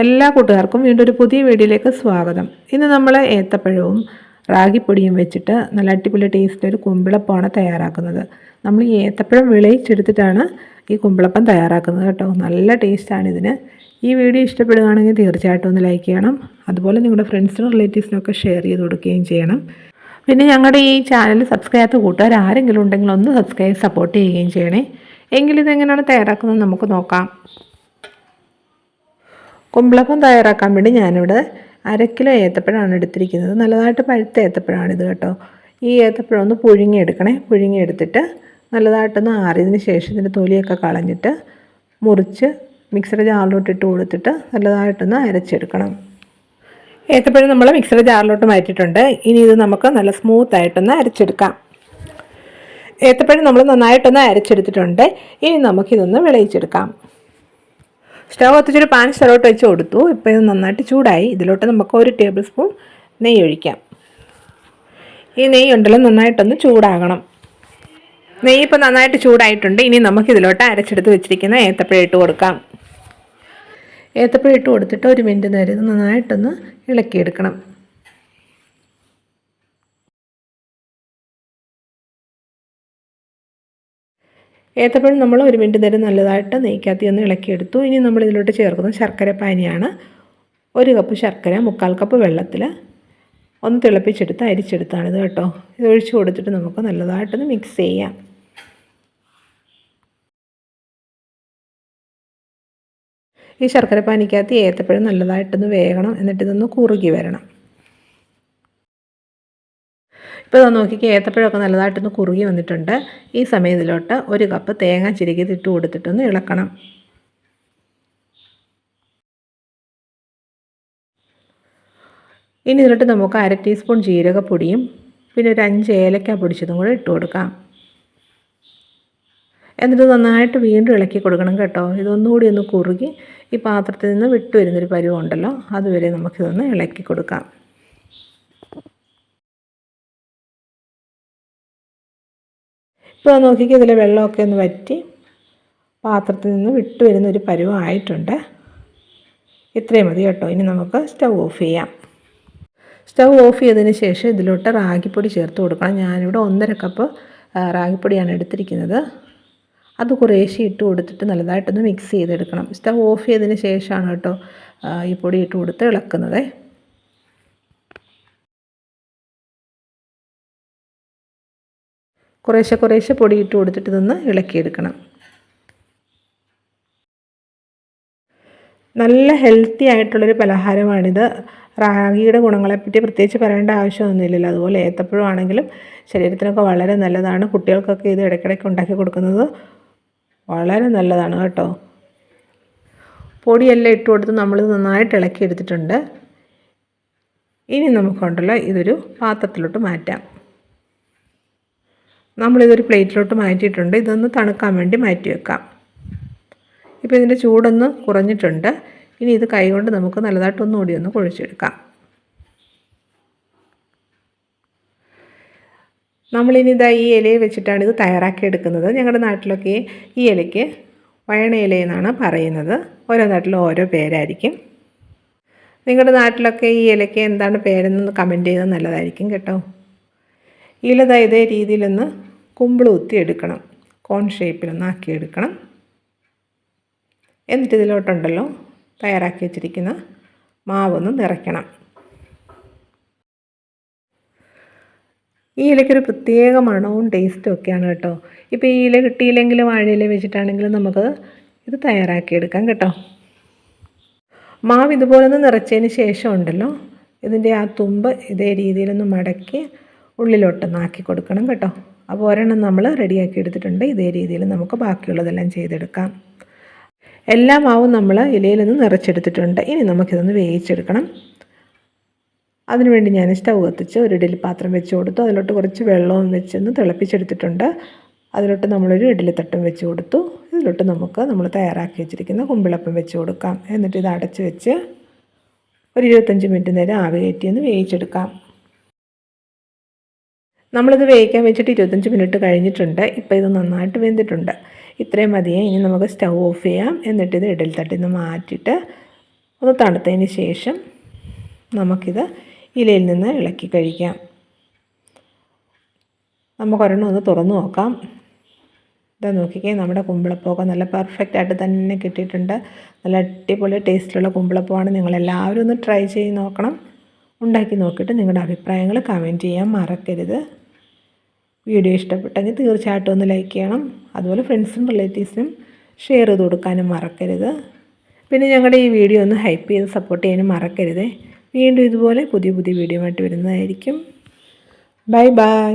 എല്ലാ കൂട്ടുകാർക്കും വീണ്ടും ഒരു പുതിയ വീഡിയോയിലേക്ക് സ്വാഗതം. ഇന്ന് നമ്മൾ ഏത്തപ്പഴവും റാഗിപ്പൊടിയും വെച്ചിട്ട് നല്ല അടിപൊളി ടേസ്റ്റ് ഒരു കുമ്പിളപ്പമാണ് തയ്യാറാക്കുന്നത്. നമ്മൾ ഈ ഏത്തപ്പഴം വിളയിച്ചെടുത്തിട്ടാണ് ഈ കുമ്പിളപ്പം തയ്യാറാക്കുന്നത് കേട്ടോ. നല്ല ടേസ്റ്റാണ് ഇതിന്. ഈ വീഡിയോ ഇഷ്ടപ്പെടുകയാണെങ്കിൽ തീർച്ചയായിട്ടും ഒന്ന് ലൈക്ക് ചെയ്യണം. അതുപോലെ നിങ്ങളുടെ ഫ്രണ്ട്സിനും റിലേറ്റീവ്സിനൊക്കെ ഷെയർ ചെയ്ത് കൊടുക്കുകയും ചെയ്യണം. പിന്നെ ഞങ്ങളുടെ ഈ ചാനൽ സബ്സ്ക്രൈബ് ചെയ്യാത്ത കൂട്ടുകാർ ആരെങ്കിലും ഉണ്ടെങ്കിൽ ഒന്ന് സബ്സ്ക്രൈബ് സപ്പോർട്ട് ചെയ്യുകയും ചെയ്യണേ. എങ്കിലിതെങ്ങനെയാണ് തയ്യാറാക്കുന്നത് നമുക്ക് നോക്കാം. കുമ്പളപ്പം തയ്യാറാക്കാൻ വേണ്ടി ഞാനിവിടെ അര കിലോ ഏത്തപ്പഴമാണ് എടുത്തിരിക്കുന്നത്. നല്ലതായിട്ട് പഴുത്ത ഏത്തപ്പഴമാണിത് കേട്ടോ. ഈ ഏത്തപ്പഴം ഒന്ന് പുഴുങ്ങിയെടുക്കണേ. പുഴുങ്ങിയെടുത്തിട്ട് നല്ലതായിട്ടൊന്ന് ആറിയതിന് ശേഷം ഇതിന്റെ തൊലിയൊക്കെ കളഞ്ഞിട്ട് മുറിച്ച് മിക്സറി ജാറിലോട്ട് ഇട്ട് കൊടുത്തിട്ട് നല്ലതായിട്ടൊന്ന് അരച്ചെടുക്കണം. ഏത്തപ്പഴം നമ്മൾ മിക്സറി ജാറിലോട്ട് മാറ്റിയിട്ടുണ്ട്. ഇനി ഇത് നമുക്ക് നല്ല സ്മൂത്ത് ആയിട്ടൊന്ന് അരച്ചെടുക്കാം. ഏത്തപ്പഴം നമ്മൾ നന്നായിട്ടൊന്ന് അരച്ചെടുത്തിട്ടുണ്ട്. ഇനി നമുക്കിതൊന്ന് വിളയിച്ചെടുക്കാം. സ്റ്റവ് കത്തിച്ചൊരു പാൻ സ്ഥലോട്ട് വെച്ച് കൊടുത്തു. ഇപ്പോൾ ഇത് നന്നായിട്ട് ചൂടായി. ഇതിലോട്ട് നമുക്ക് ഒരു ടേബിൾ സ്പൂൺ നെയ്യ് ഒഴിക്കാം. ഈ നെയ്യ് ഉണ്ടല്ലോ നന്നായിട്ടൊന്ന് ചൂടാകണം. നെയ്യ് ഇപ്പോൾ നന്നായിട്ട് ചൂടായിട്ടുണ്ട്. ഇനി നമുക്ക് ഇതിലോട്ട് അരച്ചെടുത്ത് വെച്ചിരിക്കുന്ന ഏത്തപ്പഴം ഇട്ട് കൊടുക്കാം. ഏത്തപ്പഴം ഇട്ട് കൊടുത്തിട്ട് ഒരു മിനിറ്റ് നേരം ഇത് നന്നായിട്ടൊന്ന് ഇളക്കിയെടുക്കണം. ഏത്തപ്പഴം നമ്മൾ ഒരു മിനിറ്റ് നേരം നല്ലതായിട്ട് നെയ്ക്കാത്തി ഒന്ന് ഇളക്കിയെടുത്തു. ഇനി നമ്മൾ ഇതിലോട്ട് ചേർക്കുന്നത് ശർക്കര പാനിയാണ്. ഒരു കപ്പ് ശർക്കര മുക്കാൽ കപ്പ് വെള്ളത്തിൽ ഒന്ന് തിളപ്പിച്ചെടുത്ത് അരിച്ചെടുത്താണിത് കേട്ടോ. ഇത് ഒഴിച്ചു കൊടുത്തിട്ട് നമുക്ക് നല്ലതായിട്ടൊന്ന് മിക്സ് ചെയ്യാം. ഈ ശർക്കര പാനിക്കകത്ത് ഏത്തപ്പഴം നല്ലതായിട്ടൊന്ന് വേകണം. എന്നിട്ട് ഇതൊന്ന് കുറുകി വരണം. ഇപ്പോൾ ഇതൊന്ന് നോക്കിക്ക് ഏത്തപ്പഴമൊക്കെ നല്ലതായിട്ടൊന്ന് കുറുകി വന്നിട്ടുണ്ട്. ഈ സമയത്തിലോട്ട് ഒരു കപ്പ് തേങ്ങ ചിരകിയത് ഇട്ട് കൊടുത്തിട്ടൊന്ന് ഇളക്കണം. ഇനി ഇതിലോട്ട് നമുക്ക് അര ടീസ്പൂൺ ജീരകപ്പൊടിയും പിന്നെ ഒരു അഞ്ച് ഏലക്ക പൊടിച്ചതും കൂടെ ഇട്ട് കൊടുക്കാം. എന്നിട്ട് നന്നായിട്ട് വീണ്ടും ഇളക്കി കൊടുക്കണം കേട്ടോ. ഇതൊന്നുകൂടി ഒന്ന് കുറുകി ഈ പാത്രത്തിൽ നിന്ന് വിട്ടു വരുന്നൊരു പരുവമുണ്ടല്ലോ അതുവരെ നമുക്കിതൊന്ന് ഇളക്കി കൊടുക്കാം. ഇപ്പോൾ നോക്കിക്കുക ഇതിലെ വെള്ളമൊക്കെ ഒന്ന് വറ്റി പാത്രത്തിൽ നിന്ന് വിട്ടു വരുന്ന ഒരു പരുവമായിട്ടുണ്ട് ഇത്രയും മതി കേട്ടോ. ഇനി നമുക്ക് സ്റ്റൗ ഓഫ് ചെയ്യാം. സ്റ്റൗ ഓഫ് ചെയ്തതിന് ശേഷം ഇതിലോട്ട് റാഗിപ്പൊടി ചേർത്ത് കൊടുക്കണം. ഞാനിവിടെ ഒന്നര കപ്പ് റാഗിപ്പൊടിയാണ് എടുത്തിരിക്കുന്നത്. അത് കുറേശ്ശെ ഇട്ട് കൊടുത്തിട്ട് നല്ലതായിട്ടൊന്ന് മിക്സ് ചെയ്തെടുക്കണം. സ്റ്റൗ ഓഫ് ചെയ്തതിന് ശേഷമാണ് കേട്ടോ ഈ പൊടി ഇട്ട് കൊടുത്ത് ഇളക്കുന്നത്. കുറേശ്ശെ കുറേശ്ശെ പൊടി ഇട്ട് കൊടുത്തിട്ട് ഇതൊന്ന് ഇളക്കിയെടുക്കണം. നല്ല ഹെൽത്തി ആയിട്ടുള്ളൊരു പലഹാരമാണിത്. റാഗിയുടെ ഗുണങ്ങളെപ്പറ്റി പ്രത്യേകിച്ച് പറയേണ്ട ആവശ്യമൊന്നുമില്ലല്ലോ. അതുപോലെ ഏത്തപ്പഴം ആണെങ്കിലും ശരീരത്തിനൊക്കെ വളരെ നല്ലതാണ്. കുട്ടികൾക്കൊക്കെ ഇത് ഇടയ്ക്കിടയ്ക്ക് ഉണ്ടാക്കി കൊടുക്കുന്നത് വളരെ നല്ലതാണ് കേട്ടോ. പൊടിയെല്ലാം ഇട്ട് കൊടുത്ത് നമ്മൾ നന്നായിട്ട് ഇളക്കി എടുത്തിട്ടുണ്ട് ഇനി നമുക്കുണ്ടല്ലോ ഇതൊരു പാത്രത്തിലോട്ട് മാറ്റാം. നമ്മളിതൊരു പ്ലേറ്റിലോട്ട് മാറ്റിയിട്ടുണ്ട്. ഇതൊന്ന് തണുക്കാൻ വേണ്ടി മാറ്റി വെക്കാം ഇപ്പോൾ ഇതിന്റെ ചൂടൊന്ന് കുറഞ്ഞിട്ടുണ്ട്. ഇനി ഇത് കൈകൊണ്ട് നമുക്ക് നല്ലതായിട്ട് ഒന്നുകൂടി ഒന്ന് കുഴിച്ചെടുക്കാം. നമ്മളിനി ഇതാ ഈ ഇലയെ വെച്ചിട്ടാണ് ഇത് തയ്യാറാക്കി എടുക്കുന്നത്. ഞങ്ങളുടെ നാട്ടിലൊക്കെ ഈ ഇലയ്ക്ക് വയണ ഇല എന്നാണ് പറയുന്നത്. ഓരോ നാട്ടിലും ഓരോ പേരായിരിക്കും. നിങ്ങളുടെ നാട്ടിലൊക്കെ ഈ ഇലയ്ക്ക് എന്താണ് പേരെന്ന് കമന്റ് ചെയ്താൽ നല്ലതായിരിക്കും കേട്ടോ. ഇല ഇതേ രീതിയിലൊന്ന് കുമ്പിൾ കുത്തി എടുക്കണം കോൺ ഷേപ്പിലൊന്നാക്കി എടുക്കണം എന്നിട്ട് ഇതിലോട്ടുണ്ടല്ലോ തയ്യാറാക്കി വെച്ചിരിക്കുന്ന മാവൊന്ന് നിറയ്ക്കണം. ഈ ഇലയ്ക്കൊരു പ്രത്യേക മണവും ടേസ്റ്റും ഒക്കെയാണ് കേട്ടോ. ഇപ്പോൾ ഈ ഇല കിട്ടിയില്ലെങ്കിലും വാഴയില വെച്ചിട്ടാണെങ്കിലും നമുക്ക് ഇത് തയ്യാറാക്കിയെടുക്കാം കേട്ടോ. മാവ് ഇതുപോലെ ഒന്ന് നിറച്ചതിന് ശേഷം ഉണ്ടല്ലോ ഇതിന്റെ ആ തുമ്പ് ഇതേ രീതിയിലൊന്ന് മടക്കി ഉള്ളിലോട്ടൊന്ന് ആക്കി കൊടുക്കണം കേട്ടോ. അപ്പോൾ ഒരെണ്ണം നമ്മൾ റെഡിയാക്കി എടുത്തിട്ടുണ്ട്. ഇതേ രീതിയിൽ നമുക്ക് ബാക്കിയുള്ളതെല്ലാം ചെയ്തെടുക്കാം. എല്ലാ മാവും നമ്മൾ ഇലയിൽ നിന്ന് നിറച്ചെടുത്തിട്ടുണ്ട്. ഇനി നമുക്കിതൊന്ന് വേവിച്ചെടുക്കണം. അതിനുവേണ്ടി ഞാൻ സ്റ്റൗ കത്തിച്ച് ഒരു ഇഡലി പാത്രം വെച്ച് കൊടുത്തു. അതിലോട്ട് കുറച്ച് വെള്ളവും വെച്ചൊന്ന് തിളപ്പിച്ചെടുത്തിട്ടുണ്ട്. അതിലോട്ട് നമ്മളൊരു ഇഡലിത്തട്ടും വെച്ച് കൊടുത്തു. ഇതിലോട്ട് നമുക്ക് നമ്മൾ തയ്യാറാക്കി വെച്ചിരിക്കുന്ന കുമ്പിളപ്പം വെച്ച് കൊടുക്കാം. എന്നിട്ട് ഇത് അടച്ച് വെച്ച് ഒരു ഇരുപത്തഞ്ച് മിനിറ്റ് നേരം ആവി കയറ്റി ഒന്ന് വേവിച്ചെടുക്കാം. നമ്മളിത് വേവിക്കാൻ വെച്ചിട്ട് ഇരുപത്തഞ്ച് മിനിറ്റ് കഴിഞ്ഞിട്ടുണ്ട്. ഇപ്പോൾ ഇത് നന്നായിട്ട് വെന്തിട്ടുണ്ട്. ഇത്രയും മതിയേ. ഇനി നമുക്ക് സ്റ്റൗ ഓഫ് ചെയ്യാം. എന്നിട്ട് ഇത് ഇഡലി തട്ടിൽ നിന്ന് മാറ്റിയിട്ട് ഒന്ന് തണുത്തതിന് ശേഷം നമുക്കിത് ഇലയിൽ നിന്ന് ഇളക്കി കഴിക്കാം. നമുക്കൊരെണ്ണം ഒന്ന് തുറന്നു നോക്കാം. ഇതാ നോക്കിക്കേ. നമ്മുടെ കുമ്പിളപ്പമൊക്കെ നല്ല പെർഫെക്റ്റ് ആയിട്ട് തന്നെ കിട്ടിയിട്ടുണ്ട്. നല്ല അടിപൊളി ടേസ്റ്റിലുള്ള കുമ്പിളപ്പമാണ്. നിങ്ങളെല്ലാവരും ഒന്ന് ട്രൈ ചെയ്ത് നോക്കണം. ഉണ്ടാക്കി നോക്കിയിട്ട് നിങ്ങളുടെ അഭിപ്രായങ്ങൾ കമന്റ് ചെയ്യാൻ മറക്കരുത്. വീഡിയോ ഇഷ്ടപ്പെട്ടെങ്കിൽ തീർച്ചയായിട്ടും ഒന്ന് ലൈക്ക് ചെയ്യണം. അതുപോലെ ഫ്രണ്ട്സും റിലേറ്റീവ്സിനും ഷെയർ ചെയ്ത് കൊടുക്കാനും മറക്കരുത്. പിന്നെ ഞങ്ങളുടെ ഈ വീഡിയോ ഒന്ന് ഹൈപ്പ് ചെയ്ത് സപ്പോർട്ട് ചെയ്യാനും മറക്കരുത്. വീണ്ടും ഇതുപോലെ പുതിയ പുതിയ വീഡിയോ ആയിട്ട് വരുന്നതായിരിക്കും. Bye bye